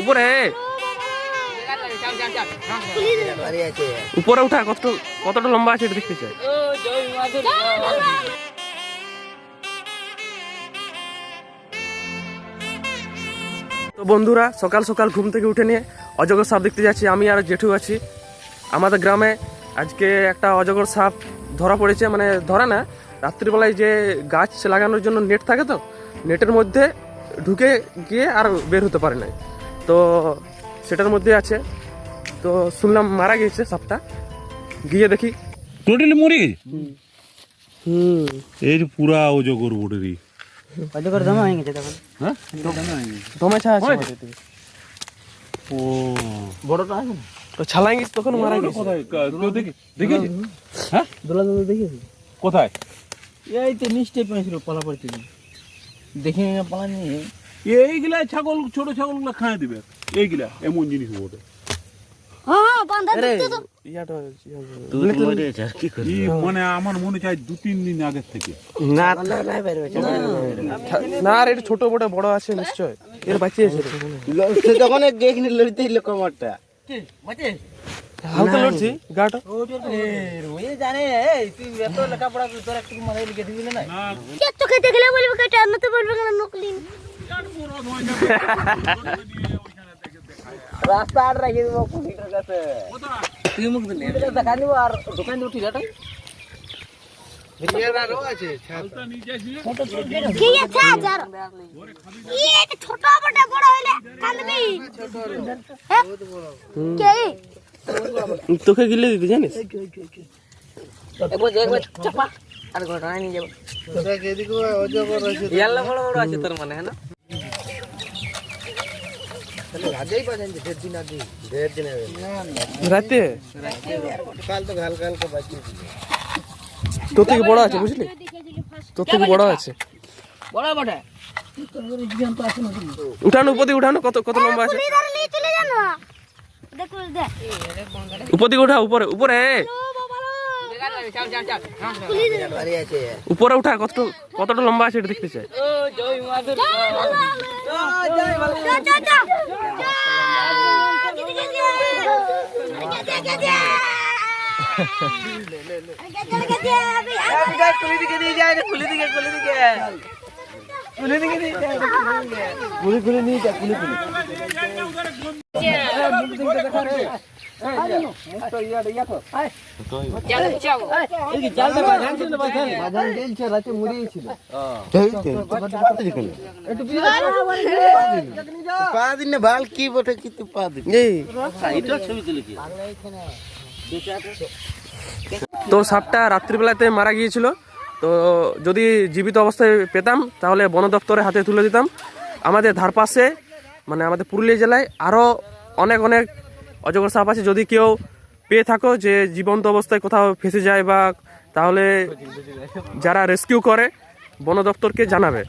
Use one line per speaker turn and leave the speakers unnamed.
উপরে। উপরে উঠা, কত কতটা লম্বা আছে এটা দেখতে চাই। তো বন্ধুরা, সকাল সকাল ঘুম থেকে উঠে নিয়ে অজগর সাপ দেখতে যাচ্ছি। আমি আর জেঠু আছি। আমাদের গ্রামে আজকে একটা অজগর সাপ ধরা পড়েছে মানে ধরা না, রাত্রিবেলায় যে গাছ লাগানোর জন্য নেট থাকে তো, নেটের মধ্যে ঢুকে গিয়ে আর বের হতে পারে নাই। তো সেটার মধ্যে আছে। তো শুনলাম মারা গিয়েছে সাপটা। গিয়ে দেখি।
টোটালি মরে গেছে?
হুম।
এই যে পুরা অজগর বটেরই
অজগর জমা হয়ে গেছে তখন?
হ্যাঁ?
আছে দিকে।
ও।
বড়টা আছে?
তো ছালাই গেছে তখন মারা গেছে
কোথায়? কেউ দেখে দেখেছি হ্যাঁ?
দোলা দোলা দেখেছি
কোথায়?
এই তো নিচটে পেয়েছিল পালা পড়তে দেখে পালা নিয়ে
এইগুলা ছাগল ছোট ছাগলগুলা খায় দিবে। এইগুলা এমন জিনিস বটে।
ইয়াটা
মানে আমার মনে চাই দু তিন দিন আগের থেকে।
না না এটা ছোট বড় বড় আছে নিশ্চয়। এর বাচ্চা আছে।
যখন দেখনি লড়তে
হালকা লড়ছি গাটা।
ওই জানে তুই এত লেখাপড়া তোর একটু মাথায় লিখে দিবি না
তো খেতে বলবে কেটে আর বলবে কেন নকলি?
রাস্তা আর রাখি দেবো পুলিশের কাছে। তুই মুখ দিলি? দেখা নিব আর দোকান উঠি যাটা
আছে হাজার ই এটা ছোট বড় বড় হইলে কাঁদবি হ্যাঁ?
তোকে গিলে দিতে জানিস?
চাপা। আর ঘটনা নিয়ে যাব। ইয়াল্লা বড় বড় আছে তোর মানে হ্যাঁ না?
রাতে? তোর থেকে বড় আছে বুঝলি? তোর থেকে বড় আছে।
বড় বড়
উঠানো উপর দিকে উঠানো কত কত লম্বা আছে?
পুলি ধরে নিয়ে চলে জানো দেখো দেখ।
উপর দিকে উঠা উপরে উপরে
ও বাবা পুলি ধরে
বাড়ি আছে
উপরে উঠা কত কতটা লম্বা আছে এটা দেখতে চাই।
দিকে নিয়ে যা পুলি পা দিন ভালো কি বটে কিন্তু পা দিন
তো সাপটা রাত্রিবেলাতে মারা গিয়েছিল। তো যদি জীবিত অবস্থায় পেতাম তাহলে বন দপ্তরের হাতে তুলে দিতাম। আমাদের ধারপাশে মানে আমাদের পুরুলিয়া জেলায় আরও অনেক অনেক অজগর সাপ আছে। যদি কেউ পেয়ে থাকো যে জীবন্ত অবস্থায় কোথাও ফেসে যায় বা তাহলে যারা রেস্কিউ করে, বন দপ্তরকে জানাবে।